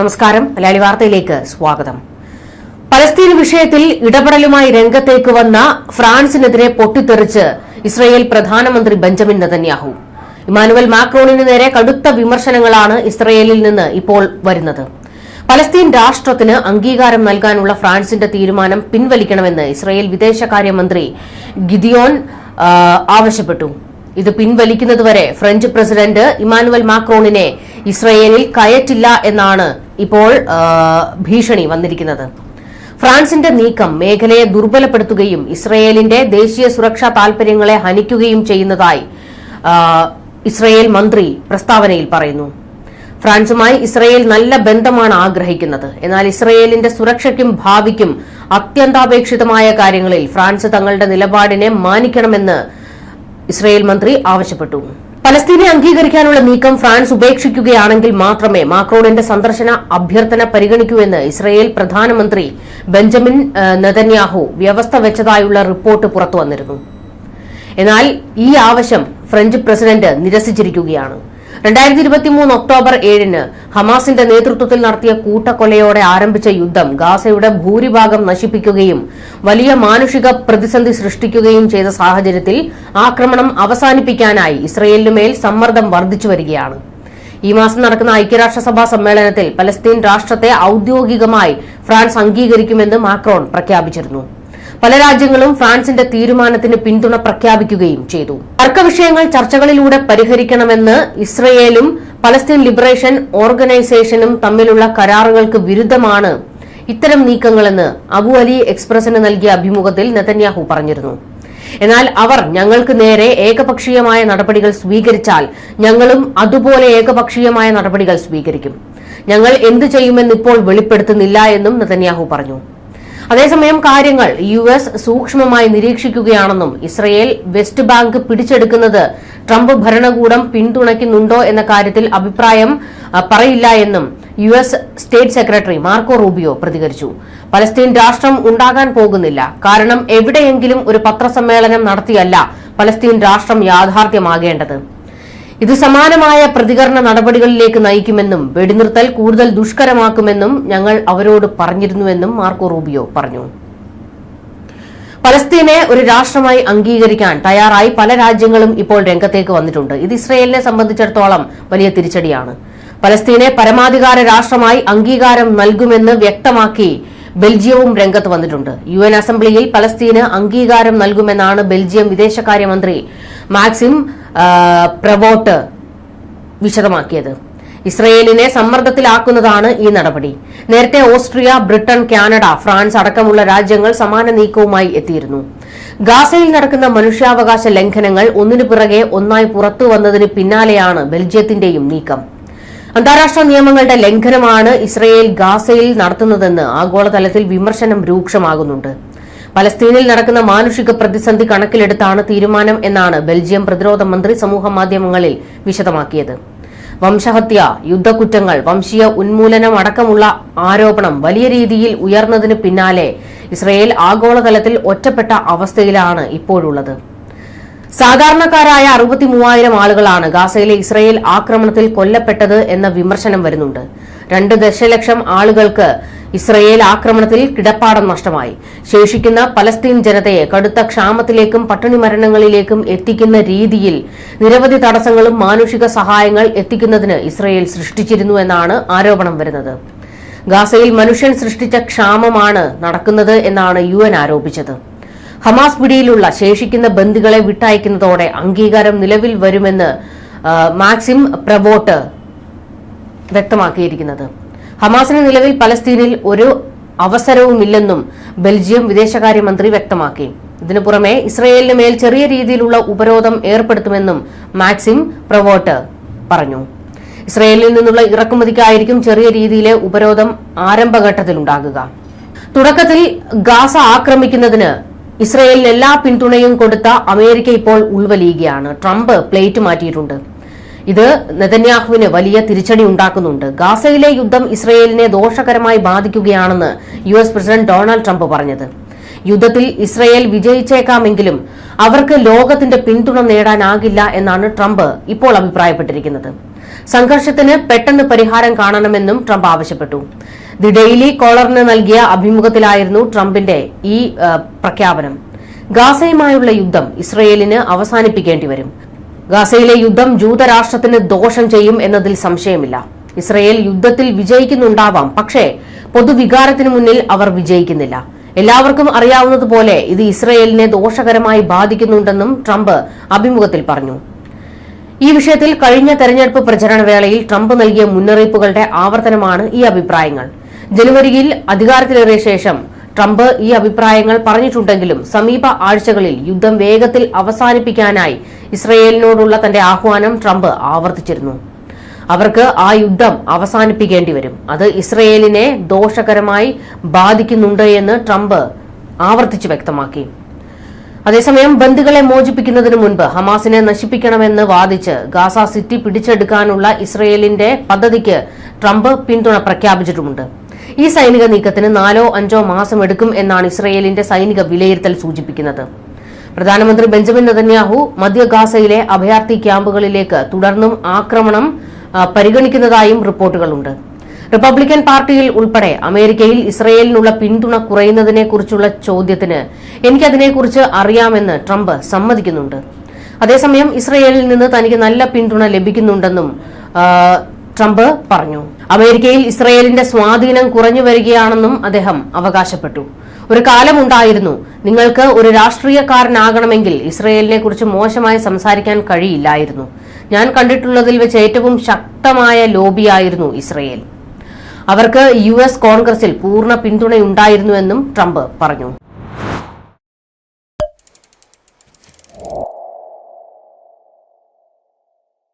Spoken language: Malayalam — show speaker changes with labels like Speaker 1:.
Speaker 1: നമസ്കാരം. മലയാളി വാർത്തയിലേക്ക് സ്വാഗതം. പലസ്തീൻ വിഷയത്തിൽ ഇടപെടലുമായി രംഗത്തേക്ക് വന്ന ഫ്രാൻസിനെതിരെ പൊട്ടിത്തെറിച്ച് ഇസ്രയേൽ പ്രധാനമന്ത്രി ബെഞ്ചമിൻ നെതന്യാഹു. ഇമാനുവൽ മാക്രോണിന് നേരെ കടുത്ത വിമർശനങ്ങളാണ് ഇസ്രയേലിൽ നിന്ന് ഇപ്പോൾ വരുന്നത്. പലസ്തീൻ രാഷ്ട്രത്തിന് അംഗീകാരം നൽകാനുള്ള ഫ്രാൻസിന്റെ തീരുമാനം പിൻവലിക്കണമെന്ന് ഇസ്രയേൽ വിദേശകാര്യമന്ത്രി ഗിദിയോൻ ആവശ്യപ്പെട്ടു. ഇത് പിൻവലിക്കുന്നതുവരെ ഫ്രഞ്ച് പ്രസിഡന്റ് ഇമാനുവൽ മാക്രോണിനെ ഇസ്രയേലിൽ കയറ്റില്ല എന്നാണ് ഇപ്പോൾ ഭീഷണി വന്നിരിക്കുന്നത്. ഫ്രാൻസിന്റെ നീക്കം മേഖലയെ ദുർബലപ്പെടുത്തുകയും ഇസ്രയേലിന്റെ ദേശീയ സുരക്ഷാ താൽപര്യങ്ങളെ ഹനിക്കുകയും ചെയ്യുന്നതായി ഇസ്രയേൽ മന്ത്രി പ്രസ്താവനയിൽ പറയുന്നു. ഫ്രാൻസുമായി ഇസ്രയേൽ നല്ല ബന്ധമാണ് ആഗ്രഹിക്കുന്നത്. എന്നാൽ ഇസ്രയേലിന്റെ സുരക്ഷയ്ക്കും ഭാവിക്കും അത്യന്താപേക്ഷിതമായ കാര്യങ്ങളിൽ ഫ്രാൻസ് തങ്ങളുടെ നിലപാടിനെ മാനിക്കണമെന്ന് ഇസ്രയേൽ മന്ത്രി ആവശ്യപ്പെട്ടു. പലസ്തീനെ അംഗീകരിക്കാനുള്ള നീക്കം ഫ്രാൻസ് ഉപേക്ഷിക്കുകയാണെങ്കിൽ മാത്രമേ മാക്രോണിന്റെ സന്ദർശന അഭ്യർത്ഥന പരിഗണിക്കൂ എന്ന് ഇസ്രയേൽ പ്രധാനമന്ത്രി ബെഞ്ചമിൻ നെതന്യാഹു വ്യവസ്ഥ വെച്ചതായുള്ള റിപ്പോർട്ട് പുറത്തുവന്നിരുന്നു എന്നാൽ ഈ ആവശ്യം ഫ്രഞ്ച് പ്രസിഡന്റ് നിരസിച്ചിരിക്കുകയാണ്. രണ്ടായിരത്തി ഇരുപത്തിമൂന്ന് ഒക്ടോബർ ഏഴിന് ഹമാസിന്റെ നേതൃത്വത്തിൽ നടത്തിയ കൂട്ടക്കൊലയോടെ ആരംഭിച്ച യുദ്ധം ഗാസയുടെ ഭൂരിഭാഗം നശിപ്പിക്കുകയും വലിയ മാനുഷിക പ്രതിസന്ധി സൃഷ്ടിക്കുകയും ചെയ്ത സാഹചര്യത്തിൽ ആക്രമണം അവസാനിപ്പിക്കാനായി ഇസ്രയേലിനു മേൽ സമ്മർദ്ദം വർദ്ധിച്ചു വരികയാണ്. ഈ മാസം നടക്കുന്ന ഐക്യരാഷ്ട്രസഭാ സമ്മേളനത്തിൽ പലസ്തീൻ രാഷ്ട്രത്തെ ഔദ്യോഗികമായി ഫ്രാൻസ് അംഗീകരിക്കുമെന്ന് മാക്രോൺ പ്രഖ്യാപിച്ചിരുന്നു. പല രാജ്യങ്ങളും ഫ്രാൻസിന്റെ തീരുമാനത്തിന് പിന്തുണ പ്രഖ്യാപിക്കുകയും ചെയ്തു. തർക്കവിഷയങ്ങൾ ചർച്ചകളിലൂടെ പരിഹരിക്കണമെന്ന് ഇസ്രയേലും പലസ്തീൻ ലിബറേഷൻ ഓർഗനൈസേഷനും തമ്മിലുള്ള കരാറുകൾക്ക് വിരുദ്ധമാണ് ഇത്തരം നീക്കങ്ങളെന്ന് അബു അലി എക്സ്പ്രസിന് നൽകിയ അഭിമുഖത്തിൽ നെതന്യാഹു പറഞ്ഞിരുന്നു. എന്നാൽ അവർ ഞങ്ങൾക്ക് നേരെ ഏകപക്ഷീയമായ നടപടികൾ സ്വീകരിച്ചാൽ ഞങ്ങളും അതുപോലെ ഏകപക്ഷീയമായ നടപടികൾ സ്വീകരിക്കും. ഞങ്ങൾ എന്തു ചെയ്യുമെന്ന് ഇപ്പോൾ വെളിപ്പെടുത്തുന്നില്ല എന്നും നെതന്യാഹു പറഞ്ഞു. അതേസമയം കാര്യങ്ങൾ യു എസ് സൂക്ഷ്മമായി നിരീക്ഷിക്കുകയാണെന്നും ഇസ്രയേൽ വെസ്റ്റ് ബാങ്ക് പിടിച്ചെടുക്കുന്നത് ട്രംപ് ഭരണകൂടം പിന്തുണയ്ക്കുന്നുണ്ടോ എന്ന കാര്യത്തിൽ അഭിപ്രായം പറയില്ല എന്നും U S state secretary Marco Rubio പ്രതികരിച്ചു. പലസ്തീൻ രാഷ്ട്രം ഉണ്ടാകാൻ പോകുന്നില്ല. കാരണം എവിടെയെങ്കിലും ഒരു പത്രസമ്മേളനം നടത്തിയല്ല പലസ്തീൻ രാഷ്ട്രം യാഥാർത്ഥ്യമാകേണ്ടത്. ഇത് സമാനമായ പ്രതികരണ നടപടികളിലേക്ക് നയിക്കുമെന്നും വെടിനിർത്തൽ കൂടുതൽ ദുഷ്കരമാക്കുമെന്നും ഞങ്ങൾ അവരോട് പറഞ്ഞിരുന്നുവെന്നും മാർക്കോ റൂബിയോ പറഞ്ഞു. പലസ്തീനെ ഒരു രാഷ്ട്രമായി അംഗീകരിക്കാൻ തയ്യാറായി പല രാജ്യങ്ങളും ഇപ്പോൾ രംഗത്തേക്ക് വന്നിട്ടുണ്ട്. ഇത് ഇസ്രയേലിനെ സംബന്ധിച്ചിടത്തോളം വലിയ തിരിച്ചടിയാണ്. പലസ്തീനെ പരമാധികാര രാഷ്ട്രമായി അംഗീകാരം നൽകുമെന്ന് വ്യക്തമാക്കി ബെൽജിയവും രംഗത്ത് വന്നിട്ടുണ്ട്. യു എൻ അസംബ്ലിയിൽ പലസ്തീന് അംഗീകാരം നൽകുമെന്നാണ് ബെൽജിയം വിദേശകാര്യമന്ത്രി മാക്സിം പ്രവോട്ട് വിശദമാക്കിയത്. ഇസ്രയേലിനെ സമ്മർദ്ദത്തിലാക്കുന്നതാണ് ഈ നടപടി. നേരത്തെ ഓസ്ട്രിയ ബ്രിട്ടൻ കാനഡ ഫ്രാൻസ് അടക്കമുള്ള രാജ്യങ്ങൾ സമാന നീക്കവുമായി എത്തിയിരുന്നു. ഗാസയിൽ നടക്കുന്ന മനുഷ്യാവകാശ ലംഘനങ്ങൾ ഒന്നിനു പിറകെ ഒന്നായി പുറത്തു വന്നതിന് പിന്നാലെയാണ് ബെൽജിയത്തിന്റെയും നീക്കം. അന്താരാഷ്ട്ര നിയമങ്ങളുടെ ലംഘനമാണ് ഇസ്രയേൽ ഗാസയിൽ നടത്തുന്നതെന്ന് ആഗോളതലത്തിൽ വിമർശനം രൂക്ഷമാകുന്നുണ്ട്. പലസ്തീനിൽ നടക്കുന്ന മാനുഷിക പ്രതിസന്ധി കണക്കിലെടുത്താണ് തീരുമാനം എന്നാണ് ബെൽജിയം പ്രതിരോധ മന്ത്രി സമൂഹ മാധ്യമങ്ങളിൽ വിശദമാക്കിയത്. വംശഹത്യ യുദ്ധക്കുറ്റങ്ങൾ വംശീയ ഉന്മൂലനം അടക്കമുള്ള ആരോപണം വലിയ രീതിയിൽ ഉയർന്നതിന് പിന്നാലെ ഇസ്രയേൽ ആഗോളതലത്തിൽ ഒറ്റപ്പെട്ട അവസ്ഥയിലാണ് ഇപ്പോഴുള്ളത്. സാധാരണക്കാരായ അറുപത്തി മൂവായിരം ആളുകളാണ് ഗാസയിലെ ഇസ്രയേൽ ആക്രമണത്തിൽ കൊല്ലപ്പെട്ടത് എന്ന വിമർശനം വരുന്നുണ്ട്. രണ്ട് ദശലക്ഷം ആളുകൾക്ക് ഇസ്രയേൽ ആക്രമണത്തിൽ കിടപ്പാടം നഷ്ടമായി. ശേഷിക്കുന്ന പലസ്തീൻ ജനതയെ കടുത്ത ക്ഷാമത്തിലേക്കും പട്ടിണി മരണങ്ങളിലേക്കും എത്തിക്കുന്ന രീതിയിൽ നിരവധി തടസ്സങ്ങളും മാനുഷിക സഹായങ്ങൾ എത്തിക്കുന്നതിന് ഇസ്രയേൽ സൃഷ്ടിച്ചിരുന്നു എന്നാണ് ആരോപണം വരുന്നത്. ഗാസയിൽ മനുഷ്യൻ സൃഷ്ടിച്ച ക്ഷാമമാണ് നടക്കുന്നത് എന്നാണ് യു എൻ ആരോപിച്ചത്. ഹമാസ് പിടിയിലുള്ള ശേഷിക്കുന്ന ബന്ദികളെ വിട്ടയക്കുന്നതോടെ അംഗീകാരം നിലവിൽ വരുമെന്ന് മാക്സിം പ്രവോട്ട് വ്യക്തമാക്കിയിരിക്കുന്നത്. ഹമാസിന് നിലവിൽ പലസ്തീനിൽ ഒരു അവസരവുമില്ലെന്നും ബെൽജിയം വിദേശകാര്യമന്ത്രി വ്യക്തമാക്കി. ഇതിനു പുറമെ ഇസ്രയേലിന് മേൽ ചെറിയ രീതിയിലുള്ള ഉപരോധം ഏർപ്പെടുത്തുമെന്നും മാക്സിം പ്രവോട്ട് പറഞ്ഞു. ഇസ്രയേലിൽ നിന്നുള്ള ഇറക്കുമതിക്കായിരിക്കും ചെറിയ രീതിയിലെ ഉപരോധം ആരംഭഘട്ടത്തിലുണ്ടാകുക. തുടക്കത്തിൽ ഗാസ ആക്രമിക്കുന്നതിന് ഇസ്രയേലിന് എല്ലാ പിന്തുണയും കൊടുത്ത അമേരിക്ക ഇപ്പോൾ ഉൾവലിയുകയാണ്. ട്രംപ് പ്ലേറ്റ് മാറ്റിയിട്ടുണ്ട്. ഇത് നെതന്യാഹുവിന് വലിയ തിരിച്ചടി ഉണ്ടാക്കുന്നുണ്ട്. ഗാസയിലെ യുദ്ധം ഇസ്രയേലിനെ ദോഷകരമായി ബാധിക്കുകയാണെന്ന് U S president Donald Trump പറഞ്ഞത്. യുദ്ധത്തിൽ ഇസ്രയേൽ വിജയിച്ചേക്കാമെങ്കിലും അവർക്ക് ലോകത്തിന്റെ പിന്തുണ നേടാനാകില്ല എന്നാണ് ട്രംപ് ഇപ്പോൾ അഭിപ്രായപ്പെട്ടിരിക്കുന്നത്. സംഘർഷത്തിന് പെട്ടെന്ന് പരിഹാരം കാണണമെന്നും ട്രംപ് ആവശ്യപ്പെട്ടു. ദി ഡെയിലി കോളറിന് നൽകിയ അഭിമുഖത്തിലായിരുന്നു ട്രംപിന്റെ ഈ പ്രഖ്യാപനം. ഗാസയുമായുള്ള യുദ്ധം ഇസ്രയേലിന് അവസാനിപ്പിക്കേണ്ടി വരും ഗാസയിലെ യുദ്ധം ജൂതരാഷ്ട്രത്തിന് ദോഷം ചെയ്യും എന്നതിൽ സംശയമില്ല. ഇസ്രയേൽ യുദ്ധത്തിൽ വിജയിക്കുന്നുണ്ടാവാം പക്ഷേ പൊതുവികാരത്തിന് മുന്നിൽ അവർ വിജയിക്കുന്നില്ല. എല്ലാവർക്കും അറിയാവുന്നതുപോലെ ഇത് ഇസ്രയേലിനെ ദോഷകരമായി ബാധിക്കുന്നുണ്ടെന്നും ട്രംപ് അഭിമുഖത്തിൽ പറഞ്ഞു. ഈ വിഷയത്തിൽ കഴിഞ്ഞ തെരഞ്ഞെടുപ്പ് പ്രചരണ വേളയിൽ ട്രംപ് നൽകിയ മുന്നറിയിപ്പുകളുടെ ആവർത്തനമാണ് ഈ അഭിപ്രായങ്ങൾ. ജനുവരിയിൽ അധികാരത്തിലേറിയ ശേഷം ട്രംപ് ഈ അഭിപ്രായങ്ങൾ പറഞ്ഞിട്ടുണ്ടെങ്കിലും സമീപ ആഴ്ചകളിൽ യുദ്ധം വേഗത്തിൽ അവസാനിപ്പിക്കാനായി ഇസ്രയേലിനോടുള്ള തന്റെ ആഹ്വാനം ട്രംപ് ആവർത്തിച്ചിരുന്നു. അവർക്ക് ആ യുദ്ധം അവസാനിപ്പിക്കേണ്ടി വരും. അത് ഇസ്രയേലിനെ ദോഷകരമായി ബാധിക്കുന്നുണ്ട് എന്ന് ട്രംപ് ആവർത്തിച്ച് വ്യക്തമാക്കി. അതേസമയം ബന്ദികളെ മോചിപ്പിക്കുന്നതിന് മുൻപ് ഹമാസിനെ നശിപ്പിക്കണമെന്ന് വാദിച്ച് ഗാസ സിറ്റി പിടിച്ചെടുക്കാനുള്ള ഇസ്രയേലിന്റെ പദ്ധതിക്ക് ട്രംപ് പിന്തുണ പ്രഖ്യാപിച്ചിട്ടുമുണ്ട്. ഈ സൈനിക നീക്കത്തിന് നാലോ അഞ്ചോ മാസം എടുക്കും എന്നാണ് ഇസ്രയേലിന്റെ സൈനിക വിലയിരുത്തൽ സൂചിപ്പിക്കുന്നത്. പ്രധാനമന്ത്രി ബെഞ്ചമിൻ നെതന്യാഹു മധ്യ ഗാസയിലെ അഭയാർത്ഥി ക്യാമ്പുകളിലേക്ക് തുടർന്നും ആക്രമണം പരിഗണിക്കുന്നതായും റിപ്പോർട്ടുകളുണ്ട്. റിപ്പബ്ലിക്കൻ പാർട്ടിയിൽ ഉൾപ്പെടെ അമേരിക്കയിൽ ഇസ്രയേലിനുള്ള പിന്തുണ കുറയുന്നതിനെക്കുറിച്ചുള്ള ചോദ്യത്തിന് എനിക്കതിനെക്കുറിച്ച് അറിയാമെന്ന് ട്രംപ് സമ്മതിക്കുന്നുണ്ട്. അതേസമയം ഇസ്രയേലിൽ നിന്ന് തനിക്ക് നല്ല പിന്തുണ ലഭിക്കുന്നുണ്ടെന്നും ട്രംപ് പറഞ്ഞു. അമേരിക്കയിൽ ഇസ്രയേലിന്റെ സ്വാധീനം കുറഞ്ഞു വരികയാണെന്നും അദ്ദേഹം അവകാശപ്പെട്ടു. ഒരു കാലമുണ്ടായിരുന്നു നിങ്ങൾക്ക് ഒരു രാഷ്ട്രീയക്കാരനാകണമെങ്കിൽ ഇസ്രയേലിനെ കുറിച്ച് മോശമായി സംസാരിക്കാൻ കഴിയില്ലായിരുന്നു. ഞാൻ കണ്ടിട്ടുള്ളതിൽ വെച്ച് ഏറ്റവും ശക്തമായ ലോബിയായിരുന്നു ഇസ്രയേൽ. അവർക്ക് യു എസ് കോൺഗ്രസിൽ പൂർണ പിന്തുണയുണ്ടായിരുന്നുവെന്നും ട്രംപ് പറഞ്ഞു.